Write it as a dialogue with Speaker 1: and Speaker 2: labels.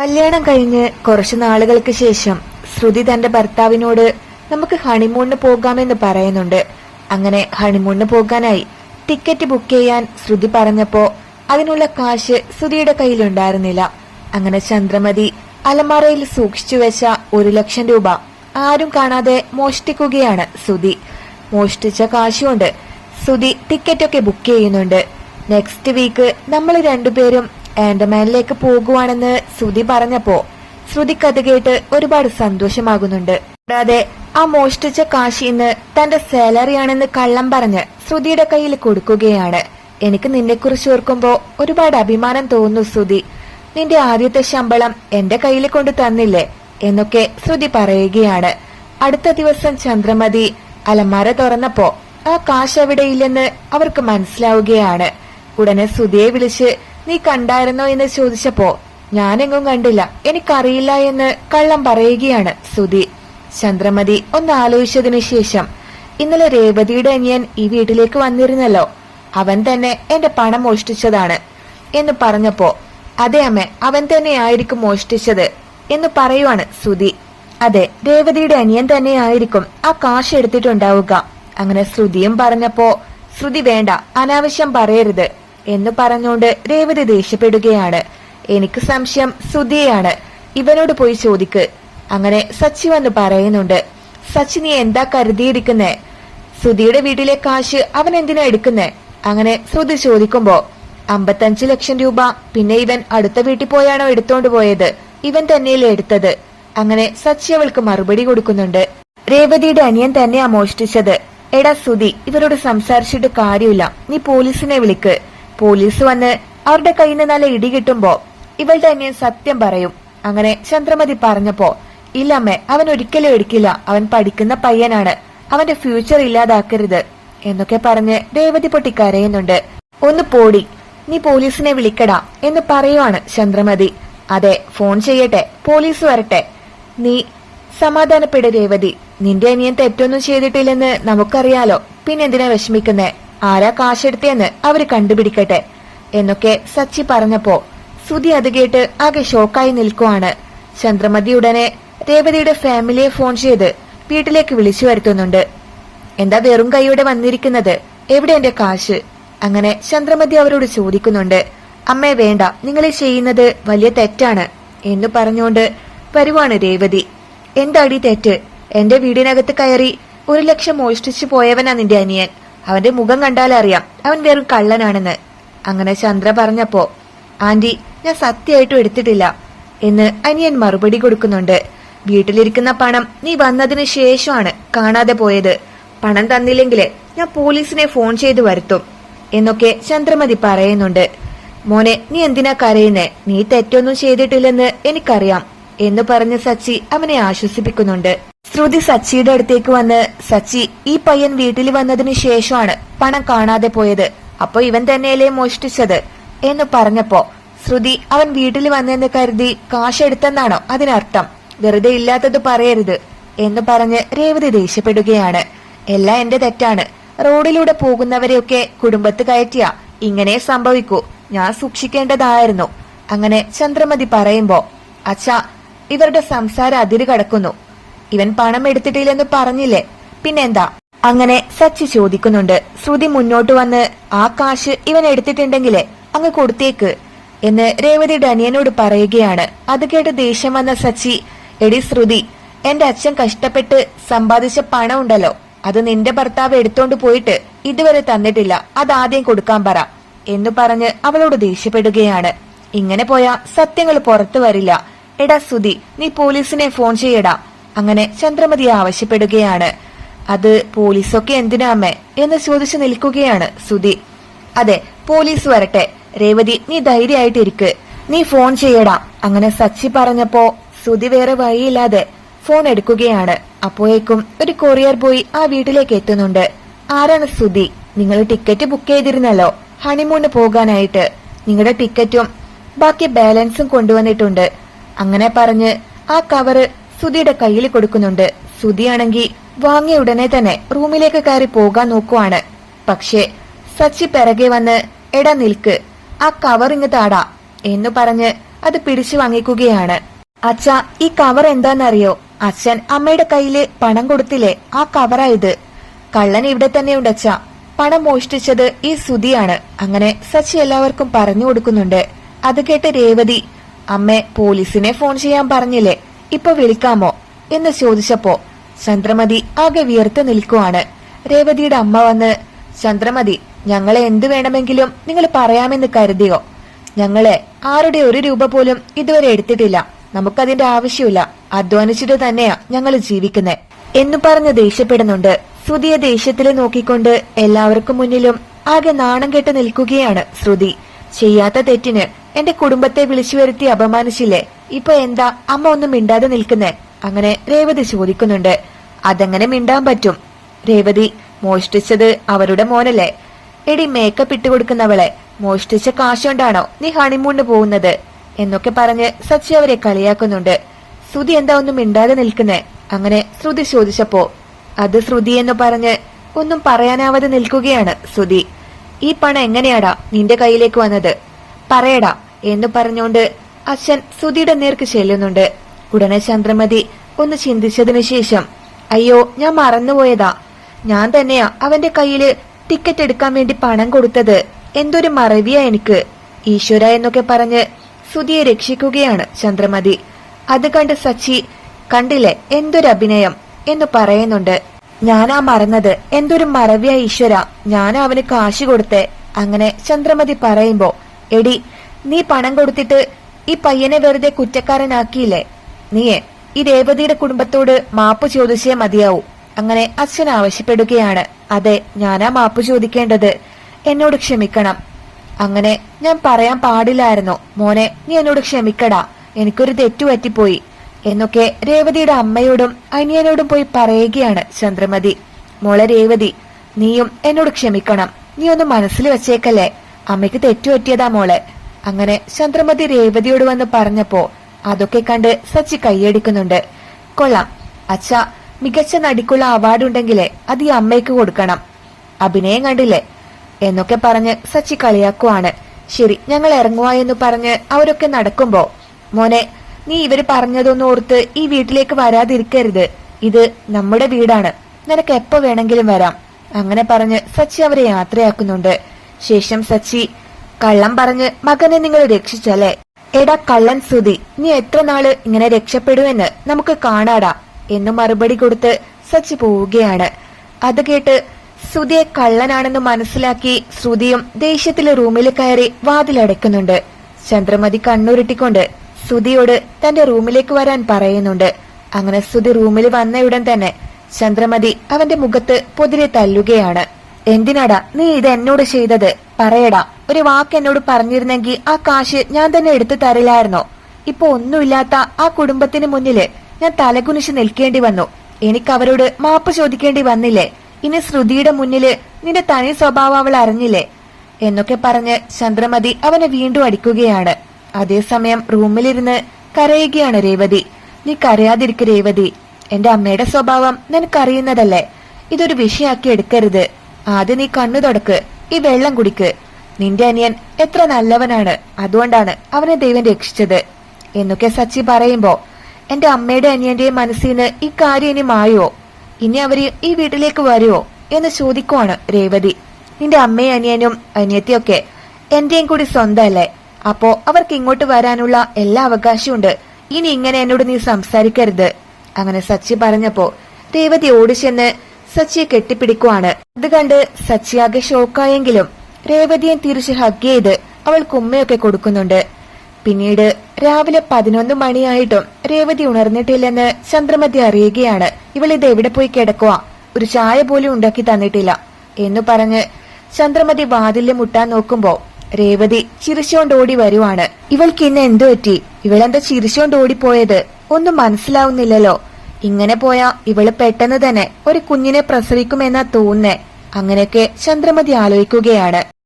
Speaker 1: കല്യാണം കഴിഞ്ഞ് കുറച്ചു നാളുകൾക്ക് ശേഷം ശ്രുതി തന്റെ ഭർത്താവിനോട് നമുക്ക് ഹണിമൂണിന് പോകാമെന്ന് പറയുന്നുണ്ട്. അങ്ങനെ ഹണിമൂണിന് പോകാനായി ടിക്കറ്റ് ബുക്ക് ചെയ്യാൻ ശ്രുതി പറഞ്ഞപ്പോ അതിനുള്ള കാശ് ശ്രുതിയുടെ കയ്യിലുണ്ടായിരുന്നില്ല. അങ്ങനെ ചന്ദ്രമതി അലമാറയിൽ സൂക്ഷിച്ചു വെച്ച ഒരു ലക്ഷം രൂപ ആരും കാണാതെ മോഷ്ടിക്കുകയാണ് ശ്രുതി. മോഷ്ടിച്ച കാശുകൊണ്ട് ശ്രുതി ടിക്കറ്റൊക്കെ ബുക്ക് ചെയ്യുന്നുണ്ട്. നെക്സ്റ്റ് വീക്ക് നമ്മൾ രണ്ടുപേരും ആൻഡമാനിലേക്ക് പോകുവാണെന്ന് ശ്രുതി പറഞ്ഞപ്പോ ശ്രുതിക്ക് അത് കേട്ട് ഒരുപാട് സന്തോഷമാകുന്നുണ്ട്. കൂടാതെ ആ മോഷ്ടിച്ച കാശി ഇന്ന് തന്റെ സാലറിയാണെന്ന് കള്ളം പറഞ്ഞ് ശ്രുതിയുടെ കയ്യിൽ കൊടുക്കുകയാണ്. എനിക്ക് നിന്നെക്കുറിച്ച് ഓർക്കുമ്പോ ഒരുപാട് അഭിമാനം തോന്നുന്നു ശ്രുതി. നിന്റെ ആദ്യത്തെ ശമ്പളം എന്റെ കയ്യിൽ കൊണ്ട് തന്നില്ലേ? എന്നൊക്കെ ശ്രുതി പറയുകയാണ്. അടുത്ത ദിവസം ചന്ദ്രമതി അലമാര തുറന്നപ്പോ ആ കാശ് എവിടെയില്ലെന്ന് അവർക്ക് മനസ്സിലാവുകയാണ്. ഉടനെ ശ്രുതിയെ വിളിച്ച് നീ കണ്ടായിരുന്നോ എന്ന് ചോദിച്ചപ്പോ ഞാനെങ്ങും കണ്ടില്ല. എനിക്കറിയില്ല എന്ന് കള്ളം പറയുകയാണ് സുധി. ചന്ദ്രമതി ഒന്ന് ആലോചിച്ചതിനു ശേഷം ഇന്നലെ രേവതിയുടെ അനിയൻ ഈ വീട്ടിലേക്ക് വന്നിരുന്നല്ലോ. അവൻ തന്നെ എന്റെ പണം മോഷ്ടിച്ചതാണ് എന്ന് പറഞ്ഞപ്പോ അതെ അമ്മ അവൻ തന്നെയായിരിക്കും മോഷ്ടിച്ചത് എന്ന് പറയുവാണ് ശ്രുതി അതെ രേവതിയുടെ അനിയൻ തന്നെയായിരിക്കും ആ കാശ് എടുത്തിട്ടുണ്ടാവുക. അങ്ങനെ ശ്രുതിയും പറഞ്ഞപ്പോ ശ്രുതി വേണ്ട അനാവശ്യം പറയരുത്. എന്ന് പറഞ്ഞുകൊണ്ട് രേവതി ദേഷ്യപ്പെടുകയാണ്. എനിക്ക് സംശയം സുധിയാണ് ഇവനോട് പോയി ചോദിക്ക്. അങ്ങനെ സച്ചി വന്ന് പറയുന്നുണ്ട്. സച്ചി നീ എന്താ കരുതിയിരിക്കുന്നേ? സുധിയുടെ വീട്ടിലെ കാശ് അവൻ എന്തിനാ എടുക്കുന്നേ? അങ്ങനെ ശ്രുതി ചോദിക്കുമ്പോ അമ്പത്തഞ്ച് ലക്ഷം രൂപ. പിന്നെ ഇവൻ അടുത്ത വീട്ടിൽ പോയാണോ എടുത്തോണ്ട് പോയത്? ഇവൻ തന്നെയല്ലേ എടുത്തത്? അങ്ങനെ സച്ചി അവൾക്ക് മറുപടി കൊടുക്കുന്നുണ്ട്. രേവതിയുടെ അനിയൻ തന്നെയാ മോഷ്ടിച്ചത്. എടാ സുധി ഇവരോട് സംസാരിച്ചിട്ട് കാര്യമില്ല. നീ പോലീസിനെ വിളിക്ക്. പോലീസ് വന്ന് അവരുടെ കയ്യിൽ നിന്ന് നല്ല ഇടി കിട്ടുമ്പോ ഇവളുടെ അനിയൻ സത്യം പറയും. അങ്ങനെ ചന്ദ്രമതി പറഞ്ഞപ്പോ ഇല്ലമ്മേ അവൻ ഒരിക്കലും എടുക്കില്ല. അവൻ പഠിക്കുന്ന പയ്യനാണ്. അവന്റെ ഫ്യൂച്ചർ ഇല്ലാതാക്കരുത് എന്നൊക്കെ പറഞ്ഞ് രേവതി പൊട്ടി കരയുന്നുണ്ട്. ഒന്ന് പോടി നീ പോലീസിനെ വിളിക്കടാ എന്ന് പറയുവാണ് ചന്ദ്രമതി. അതെ ഫോൺ ചെയ്യട്ടെ പോലീസ് വരട്ടെ. നീ സമാധാനപ്പെട് രേവതി. നിന്റെ അനിയൻ തെറ്റൊന്നും ചെയ്തിട്ടില്ലെന്ന് നമുക്കറിയാലോ. പിന്നെന്തിനാ വിഷമിക്കുന്നേ? ആരാ കാശെടുത്തേന്ന് അവർ കണ്ടുപിടിക്കട്ടെ. എന്നൊക്കെ സച്ചി പറഞ്ഞപ്പോ സുധി അത് കേട്ട് ആകെ ഷോക്കായി നിൽക്കുവാണ്. ചന്ദ്രമതി ഉടനെ രേവതിയുടെ ഫാമിലിയെ ഫോൺ ചെയ്ത് വീട്ടിലേക്ക് വിളിച്ചു വരുത്തുന്നുണ്ട്. എന്താ വെറും കൈയോടെ വന്നിരിക്കുന്നത്? എവിടെ എന്റെ കാശ്? അങ്ങനെ ചന്ദ്രമതി അവരോട് ചോദിക്കുന്നുണ്ട്. അമ്മേ വേണ്ട നിങ്ങൾ ഈ ചെയ്യുന്നത് വലിയ തെറ്റാണ് എന്ന് പറഞ്ഞുകൊണ്ട് വരുവാണ് രേവതി. എന്താടി തെറ്റ്? എന്റെ വീടിനകത്ത് കയറി ഒരു ലക്ഷം മോഷ്ടിച്ചു പോയവനാ നിന്റെ അനിയൻ. അവന്റെ മുഖം കണ്ടാലേ അറിയാം. അവൻ വെറും കള്ളനാണെന്ന്. അങ്ങനെ ചന്ദ്ര പറഞ്ഞപ്പോ ആന്റി ഞാൻ സത്യമായിട്ടും എടുത്തിട്ടില്ല. എന്ന് അനിയൻ മറുപടി കൊടുക്കുന്നുണ്ട്. വീട്ടിലിരിക്കുന്ന പണം നീ വന്നതിന് ശേഷമാണ് കാണാതെ പോയത്. പണം തന്നില്ലെങ്കിൽ ഞാൻ പോലീസിനെ ഫോൺ ചെയ്ത് വരുത്തും എന്നൊക്കെ ചന്ദ്രമതി പറയുന്നുണ്ട്. മോനെ നീ എന്തിനാ കരയുന്നേ? നീ തെറ്റൊന്നും ചെയ്തിട്ടില്ലെന്ന് എനിക്കറിയാം. എന്ന് പറഞ്ഞ് സച്ചി അവനെ ആശ്വസിപ്പിക്കുന്നുണ്ട്. ശ്രുതി സച്ചിയുടെ അടുത്തേക്ക് വന്ന് സച്ചി ഈ പയ്യൻ വീട്ടിൽ വന്നതിന് ശേഷമാണ് പണം കാണാതെ പോയത്. അപ്പൊ ഇവൻ തന്നെയല്ലേ മോഷ്ടിച്ചത്? എന്ന് പറഞ്ഞപ്പോ ശ്രുതി അവൻ വീട്ടിൽ വന്നെന്ന് കരുതി കാശ് എടുത്തെന്നാണോ അതിനർത്ഥം? വെറുതെ ഇല്ലാത്തത് പറയരുത് എന്ന് പറഞ്ഞ് രേവതി ദേഷ്യപ്പെടുകയാണ്. എല്ലാം എന്റെ തെറ്റാണ്. റോഡിലൂടെ പോകുന്നവരെയൊക്കെ കുടുംബത്ത് കയറ്റിയ ഇങ്ങനെ സംഭവിക്കൂ. ഞാൻ സൂക്ഷിക്കേണ്ടതായിരുന്നു. അങ്ങനെ ചന്ദ്രമതി പറയുമ്പോ അച്ഛാ ഇവരുടെ സംസാര അതിര് കടക്കുന്നു. ഇവൻ പണം എടുത്തിട്ടില്ലെന്ന് പറഞ്ഞില്ലേ? പിന്നെന്താ? അങ്ങനെ സച്ചി ചോദിക്കുന്നുണ്ട്. ശ്രുതി മുന്നോട്ട് വന്ന് ആ കാശ് ഇവൻ എടുത്തിട്ടുണ്ടെങ്കിലേ അങ്ങ് കൊടുത്തേക്ക് എന്ന് രേവതി ഡനിയനോട് പറയുകയാണ്. അത് കേട്ട് ദേഷ്യം വന്ന സച്ചി എടി ശ്രുതി എന്റെ അച്ഛൻ കഷ്ടപ്പെട്ട് സമ്പാദിച്ച പണം ഉണ്ടല്ലോ. അത് നിന്റെ ഭർത്താവ് എടുത്തോണ്ട് പോയിട്ട് ഇതുവരെ തന്നിട്ടില്ല. അതാദ്യം കൊടുക്കാൻ പറ എന്ന് പറഞ്ഞ് അവളോട് ദേഷ്യപ്പെടുകയാണ്. ഇങ്ങനെ പോയാ സത്യങ്ങൾ പുറത്തു വരില്ല. എടാ സുധി നീ പോലീസിനെ ഫോൺ ചെയ്യടാ. അങ്ങനെ ചന്ദ്രമതി ആവശ്യപ്പെടുകയാണ്. അത് പോലീസൊക്കെ എന്തിനാമേ എന്ന് ചോദിച്ചു നിൽക്കുകയാണ് സുധി. അതെ പോലീസ് വരട്ടെ. രേവതി നീ ധൈര്യമായിട്ടിരിക്ക്. നീ ഫോൺ ചെയ്യടാ. അങ്ങനെ സച്ചി പറഞ്ഞപ്പോ സുധി വേറെ വഴിയില്ലാതെ ഫോൺ എടുക്കുകയാണ്. അപ്പോഴേക്കും ഒരു കൊറിയർ ബോയ് ആ വീട്ടിലേക്ക് എത്തുന്നുണ്ട്. ആരാണ് സുധി? നിങ്ങൾ ടിക്കറ്റ് ബുക്ക് ചെയ്തിരുന്നല്ലോ. ഹണിമൂണ് പോകാനായിട്ട്. നിങ്ങളുടെ ടിക്കറ്റും ബാക്കി ബാലൻസും കൊണ്ടുവന്നിട്ടുണ്ട്. അങ്ങനെ പറഞ്ഞ് ആ കവറ് സുധിയുടെ കയ്യിൽ കൊടുക്കുന്നുണ്ട്. സുധിയാണെങ്കിൽ വാങ്ങിയ ഉടനെ തന്നെ റൂമിലേക്ക് കയറി പോകാൻ നോക്കുവാണ്. പക്ഷേ സച്ചി പിറകെ വന്ന് എട നിൽക്ക് ആ കവർ ഇങ്ങ് താടാ എന്ന് പറഞ്ഞ് അത് പിടിച്ചു വാങ്ങിക്കുകയാണ്. അച്ഛ ഈ കവർ എന്താണെന്നറിയോ? അച്ഛൻ അമ്മയുടെ കയ്യിൽ പണം കൊടുത്തില്ലേ? ആ കവറാ ഇത്. കള്ളൻ ഇവിടെ തന്നെയുണ്ട് അച്ഛ. പണം മോഷ്ടിച്ചത് ഈ സുതിയാണ് അങ്ങനെ സച്ചി എല്ലാവർക്കും പറഞ്ഞു കൊടുക്കുന്നുണ്ട്. അത് കേട്ട് രേവതി അമ്മേ പോലീസിനെ ഫോൺ ചെയ്യാൻ പറഞ്ഞില്ലേ? ഇപ്പൊ വിളിക്കാമോ? എന്ന് ചോദിച്ചപ്പോ ചന്ദ്രമതി ആകെ വിയർത്ത് നിൽക്കുവാണ്. രേവതിയുടെ അമ്മ വന്ന് ചന്ദ്രമതി ഞങ്ങളെ എന്തു വേണമെങ്കിലും നിങ്ങൾ പറയാമെന്ന് കരുതിയോ? ഞങ്ങളെ ആരുടെ ഒരു രൂപ പോലും ഇതുവരെ എടുത്തിട്ടില്ല. നമുക്കതിന്റെ ആവശ്യമില്ല. അധ്വാനിച്ചിട്ട് തന്നെയാ ഞങ്ങൾ ജീവിക്കുന്നത് എന്നു പറഞ്ഞ് ദേഷ്യപ്പെടുന്നുണ്ട്. ശ്രുതിയെ ദേഷ്യത്തിൽ നോക്കിക്കൊണ്ട് എല്ലാവർക്കും മുന്നിലും ആകെ നാണം കെട്ട് നിൽക്കുകയാണ് ശ്രുതി. ചെയ്യാത്ത തെറ്റിന് എന്റെ കുടുംബത്തെ വിളിച്ചു വരുത്തി അപമാനിച്ചില്ലേ? ഇപ്പൊ എന്താ? അമ്മ ഒന്നും മിണ്ടാതെ നിൽക്കുന്നേ. അങ്ങനെ രേവതി ചോദിക്കുന്നുണ്ട്. അതെങ്ങനെ മിണ്ടാൻ പറ്റും? രേവതി മോഷ്ടിച്ചത് അവരുടെ മോനല്ലേ? എടി മേക്കപ്പ് ഇട്ട് കൊടുക്കുന്നവളെ. മോഷ്ടിച്ച കാശുകൊണ്ടാണോ നീ ഹണിമൂണിന് പോകുന്നത്? എന്നൊക്കെ പറഞ്ഞ് സച്ചി അവരെ കളിയാക്കുന്നുണ്ട്. ശ്രുതി എന്താ ഒന്നും മിണ്ടാതെ നിൽക്കുന്നേ? അങ്ങനെ ശ്രുതി ചോദിച്ചപ്പോ അത് ശ്രുതി എന്ന് പറഞ്ഞ് ഒന്നും പറയാനാവാതെ നിൽക്കുകയാണ് ശ്രുതി. ഈ പണം എങ്ങനെയാടാ നിന്റെ കയ്യിലേക്ക് വന്നത്? പറയടാ എന്ന് പറഞ്ഞുകൊണ്ട് അച്ഛൻ സുധിയുടെ നേർക്ക് ചെല്ലുന്നുണ്ട്. ഉടനെ ചന്ദ്രമതി ഒന്ന് ചിന്തിച്ചതിനു ശേഷം അയ്യോ ഞാൻ മറന്നുപോയതാ. ഞാൻ തന്നെയാ അവന്റെ കയ്യിൽ ടിക്കറ്റ് എടുക്കാൻ വേണ്ടി പണം കൊടുത്തത്. എന്തൊരു മറവിയാ എനിക്ക്. ഈശ്വര എന്നൊക്കെ പറഞ്ഞ് സുധിയെ രക്ഷിക്കുകയാണ് ചന്ദ്രമതി. അത് കണ്ട് സച്ചി കണ്ടില്ലേ? എന്തൊരു അഭിനയം എന്ന് പറയുന്നുണ്ട്. ഞാനാ മറന്നത്. എന്തൊരു മറവിയ ഈശ്വര. ഞാനാ അവന് കാശ് കൊടുത്തേ. അങ്ങനെ ചന്ദ്രമതി പറയുമ്പോ എടി നീ പണം കൊടുത്തിട്ട് ഈ പയ്യനെ വെറുതെ കുറ്റക്കാരനാക്കിയില്ലേ? നീയെ ഈ രേവതിയുടെ കുടുംബത്തോട് മാപ്പ് ചോദിച്ചേ മതിയാവൂ. അങ്ങനെ അച്ഛൻ ആവശ്യപ്പെടുകയാണ്. അതെ ഞാനാ മാപ്പ് ചോദിക്കേണ്ടത്. എന്നോട് ക്ഷമിക്കണം. അങ്ങനെ ഞാൻ പറയാൻ പാടില്ലായിരുന്നു. മോനെ നീ എന്നോട് ക്ഷമിക്കടാ. എനിക്കൊരു തെറ്റു പറ്റിപ്പോയി എന്നൊക്കെ രേവതിയുടെ അമ്മയോടും അനിയനോടും പോയി പറയുകയാണ് ചന്ദ്രമതി. മോളെ രേവതി നീയും എന്നോട് ക്ഷമിക്കണം. നീ ഒന്ന് മനസ്സിൽ വെച്ചേക്കല്ലേ? അമ്മയ്ക്ക് തെറ്റുപറ്റിയതാ മോളെ. അങ്ങനെ ചന്ദ്രമതി രേവതിയോട് വന്ന് പറഞ്ഞപ്പോ അതൊക്കെ കണ്ട് സച്ചി കൈയടിക്കുന്നുണ്ട്. കൊള്ളാം. അച്ഛ മികച്ച നടിക്കുള്ള അവാർഡ് ഉണ്ടെങ്കിലേ അത് ഈ അമ്മയ്ക്ക് കൊടുക്കണം. അഭിനയം കണ്ടില്ലേ? എന്നൊക്കെ പറഞ്ഞ് സച്ചി കളിയാക്കുവാണ്. ശരി ഞങ്ങൾ ഇറങ്ങുവാ എന്ന് പറഞ്ഞ് അവരൊക്കെ നടക്കുമ്പോ മോനെ നീ ഇവർ പറഞ്ഞതൊന്നും ഓർത്ത് ഈ വീട്ടിലേക്ക് വരാതിരിക്കരുത്. ഇത് നമ്മുടെ വീടാണ്. നിനക്ക് എപ്പോ വേണമെങ്കിലും വരാം. അങ്ങനെ പറഞ്ഞ് സച്ചി അവരെ യാത്രയാക്കുന്നുണ്ട്. ശേഷം സച്ചി കള്ളം പറഞ്ഞ് മകനെ നിങ്ങൾ രക്ഷിച്ചല്ലേ? എടാ കള്ളൻ സുതി നീ എത്ര നാൾ ഇങ്ങനെ രക്ഷപ്പെടുമെന്ന് നമുക്ക് കാണാടാ എന്ന് മറുപടി കൊടുത്ത് സച്ചി പോവുകയാണ്. അത് കേട്ട് ശ്രുതിയെ കള്ളനാണെന്ന് മനസ്സിലാക്കി ശ്രുതിയും ദേഷ്യത്തിലെ റൂമിൽ കയറി വാതിലടയ്ക്കുന്നുണ്ട്. ചന്ദ്രമതി കണ്ണുരുട്ടിക്കൊണ്ട് ശ്രുതിയോട് തന്റെ റൂമിലേക്ക് വരാൻ പറയുന്നുണ്ട്. അങ്ങനെ സുധി റൂമിൽ വന്നയുടൻ തന്നെ ചന്ദ്രമതി അവന്റെ മുഖത്ത് പൊതിരെ തല്ലുകയാണ്. എന്തിനാടാ നീ ഇത് എന്നോട് ചെയ്തത്? പറയടാ ഒരു വാക്ക് എന്നോട് പറഞ്ഞിരുന്നെങ്കിൽ ആ കാശ് ഞാൻ തന്നെ എടുത്തു തരില്ലായിരുന്നോ? ഇപ്പൊ ഒന്നുമില്ലാത്ത ആ കുടുംബത്തിന് മുന്നിൽ ഞാൻ തലകുനിച്ച് നിൽക്കേണ്ടി വന്നു. എനിക്ക് അവരോട് മാപ്പ് ചോദിക്കേണ്ടി വന്നില്ലേ? ഇനി ശ്രുതിയുടെ മുന്നിൽ നിന്റെ തനി സ്വഭാവം അവൾ അറിഞ്ഞില്ലേ? എന്നൊക്കെ പറഞ്ഞ് ചന്ദ്രമതി അവനെ വീണ്ടും അടിക്കുകയാണ്. അതേസമയം റൂമിലിരുന്ന് കരയുകയാണ് രേവതി. നീ കരയാതിരിക്ക രേവതി. എന്റെ അമ്മയുടെ സ്വഭാവം നിനക്കറിയുന്നതല്ലേ. ഇതൊരു വിഷയാക്കി എടുക്കരുത്. ആദ്യം നീ കണ്ണു തുടക്ക്. ഈ വെള്ളം കുടിക്ക്. നിന്റെ അനിയൻ എത്ര നല്ലവനാണ്. അതുകൊണ്ടാണ് അവനെ ദൈവം രക്ഷിച്ചത്. എന്നൊക്കെ സച്ചി പറയുമ്പോ എന്റെ അമ്മയുടെ അനിയന്റെയും മനസ്സിൽ നിന്ന് ഈ കാര്യം ഇനി മായോ? ഇനി അവർ ഈ വീട്ടിലേക്ക് വരുമോ എന്ന് ചോദിക്കുവാണ് രേവതി. നിന്റെ അമ്മയും അനിയനും അനിയത്തിയൊക്കെ എന്റെയും കൂടി സ്വന്തമല്ലേ. അപ്പോ അവർക്ക് ഇങ്ങോട്ട് വരാനുള്ള എല്ലാ അവകാശമുണ്ട് ഇനി ഇങ്ങനെ എന്നോട് നീ സംസാരിക്കരുത്. അങ്ങനെ സച്ചി പറഞ്ഞപ്പോ രേവതി ഓടിച്ചെന്ന് സച്ചിയെ കെട്ടിപ്പിടിക്കുവാണ്. ഇത് കണ്ട് സച്ചിയാകെ ഷോക്കായെങ്കിലും രേവതിയെ തിരിച്ച് ഹഗ് ചെയ്ത് അവൾ കുമ്മയൊക്കെ കൊടുക്കുന്നുണ്ട്. പിന്നീട് രാവിലെ പതിനൊന്ന് മണിയായിട്ടും രേവതി ഉണർന്നിട്ടില്ലെന്ന് ചന്ദ്രമതി അറിയുകയാണ്. ഇവൾ ഇത് എവിടെ പോയി കിടക്കുക ഒരു ചായ പോലും ഉണ്ടാക്കി തന്നിട്ടില്ല. എന്ന് പറഞ്ഞ് ചന്ദ്രമതി വാതിലിൽ മുട്ടാൻ നോക്കുമ്പോ രേവതി ചിരിച്ചോണ്ട് ഓടി വരുവാണ്. ഇവൾക്ക് ഇന്ന് എന്തു പറ്റി? ഇവളെന്താ ചിരിച്ചോണ്ട് ഓടിപ്പോയത് ഒന്നും മനസ്സിലാവുന്നില്ലല്ലോ. ഇങ്ങനെ പോയാ ഇവൾ പെട്ടെന്ന് തന്നെ ഒരു കുഞ്ഞിനെ പ്രസവിക്കുമെന്നാ തോന്നുന്നേ. അങ്ങനെയൊക്കെ ചന്ദ്രമതി ആലോചിക്കുകയാണ്.